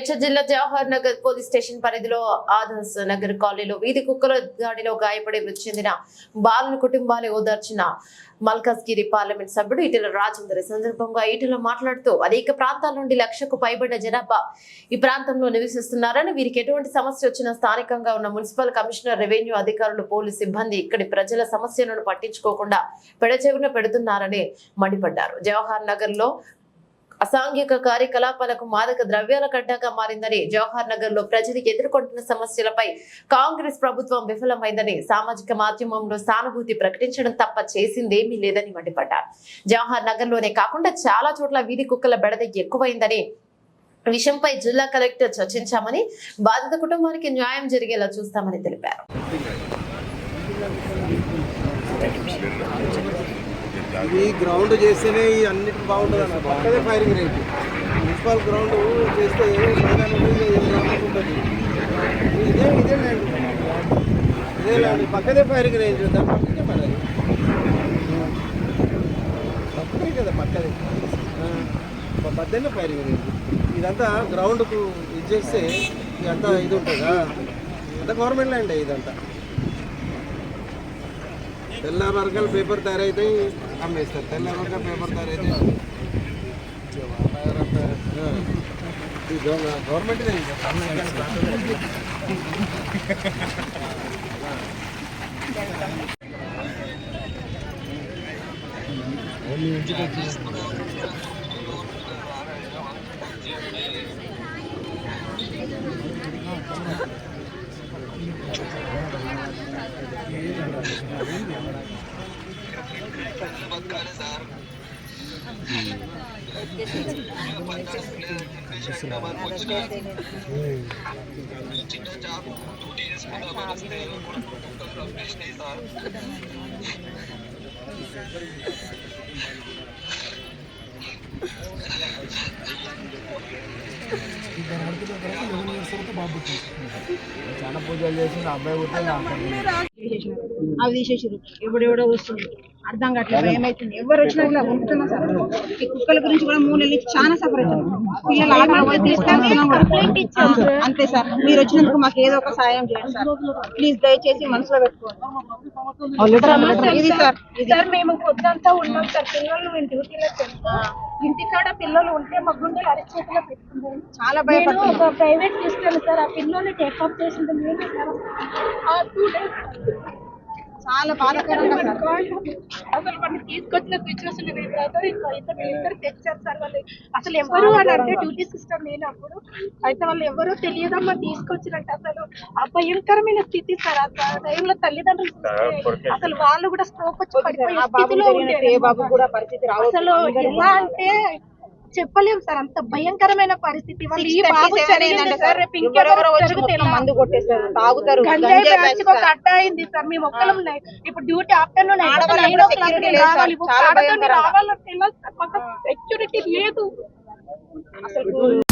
మేడ్చల్ జిల్లా Jawahar Nagar police station పరిధిలో ఆదర్శ్ నగర్ కాలనీలో వీధి కుక్కల దాడిలో గాయపడి మృతి చెందిన బాలుని కుటుంబాన్ని ఓదార్చిన మల్కాజ్గిరి పార్లమెంట్ సభ్యుడు ఈటెల రాజేందర్. ఈ సందర్భంగా ఈటెల మాట్లాడుతూ అనేక ప్రాంతాల నుండి లక్షకు పైబడిన జనాభా ఈ ప్రాంతంలో నివసిస్తున్నారని వీరికి ఎటువంటి సమస్య వచ్చినా స్థానికంగా ఉన్న మున్సిపల్ కమిషనర్ రెవెన్యూ అధికారులు పోలీస్ సిబ్బంది ఇక్కడి ప్రజల సమస్యలను పట్టించుకోకుండా పెడచెవిన పెడుతున్నారని మండిపడ్డారు. జవహర్ నగర్లో అసాంఘిక కార్యకలాపాలకు మాదక ద్రవ్యాల కడ్డాగా మారిందని జవహర్ నగర్లో ప్రజలు ఎదుర్కొంటున్న సమస్యలపై కాంగ్రెస్ ప్రభుత్వం విఫలమైందని సామాజిక మాధ్యమంలో సానుభూతి ప్రకటించడం తప్ప చేసిందేమీ లేదని మండిపడ్డారు. జవహర్ నగర్లోనే కాకుండా చాలా చోట్ల వీధి కుక్కల బెడద ఎక్కువైందని విషయంపై జిల్లా కలెక్టర్ చర్చించామని బాధిత కుటుంబానికి న్యాయం జరిగేలా చూస్తామని తెలిపారు. ఈ గ్రౌండ్ చేస్తేనే ఈ అన్నిటి బాగుంటుంది అన్న పక్కదే ఫైరింగ్ రేంజ్ మున్సిపల్ గ్రౌండ్ చేస్తే ఉంటుంది. ఇదే ఇదే ల్యాండ్ ఇదే ల్యాండ్ పక్కదే ఫైరింగ్ రేంజ్ దాని పక్కనే మరి పక్కనే కదా పక్కదే. ఆ, ఫైరింగ్ రేంజ్ ఇదంతా గ్రౌండ్కు ఇది చేస్తే ఇదంతా ఇది ఉంటుందా? ఇదంతా గవర్నమెంట్ ల్యాండ్ ఇదంతా. తెల్ల వర్గాలు పేపర్ తయారైతే అమ్మేస్తారు. తెల్ల వర్గాలు పేపర్ తయారైతే గవర్నమెంట్ చాలా పూజలు చేసి అబ్బాయి పుట్టిన అవి తీసేసారు ఎవడెవడో వస్తుంది అర్థం కావట్లేదు. అవుతుంది ఎవరు వచ్చినా కూడా ఉంటున్నా సార్. ఈ కుక్కల గురించి కూడా మూడు నెలల చాలా సఫర్ అవుతుంది పిల్లలు ఆటలు పోయి కూడా. అంతే సార్. మీరు వచ్చినందుకు మాకు ఏదో ఒక సాయం చేయండి సార్. ప్లీజ్ దయచేసి మనసులో పెట్టుకోండి. ఇది సార్ ఇది. సార్ మేము పొద్దంతా ఉన్నాం సార్. పిల్లలు మేము డ్యూటీలో ఇంటికాడ పిల్లలు ఉంటే మా గుండెలు అరచేతిలో పెట్టుకుంటాను చాలా నేను భయపడుతున్నాం. ఒక ప్రైవేట్ చూస్తాను సార్ ఆ పిల్లల్ని టేకప్ చేసింది నేను టూ డేస్ చాలా బాధాకరంగా అసలు వాళ్ళు తీసుకొచ్చిన సిచ్యువేషన్ ఇద్దరు ఇద్దరు తెచ్చారు సార్ వాళ్ళు అసలు ఎవరు అని అంటే డ్యూటీ సిస్టమ్ లేనప్పుడు అయితే వాళ్ళు ఎవరో తెలియదమ్మా తీసుకొచ్చినట్టు అసలు. ఆ భయంకరమైన స్థితి సార్. ఆ టైంలో తల్లిదండ్రులు అసలు వాళ్ళు కూడా స్ట్రోక్ వచ్చి పడిపోయే స్థితిలో ఉండేది అసలు ఎలా అంటే చెప్పలేము సార్. అంత భయంకరమైన పరిస్థితి? మందు తాగుతారు అడ్డ అయింది సార్. మేము ఒక్కలం ఉన్నాయి. ఇప్పుడు డ్యూటీ ఆఫ్టర్నూన్? మాకు సెక్యూరిటీ లేదు. అసలు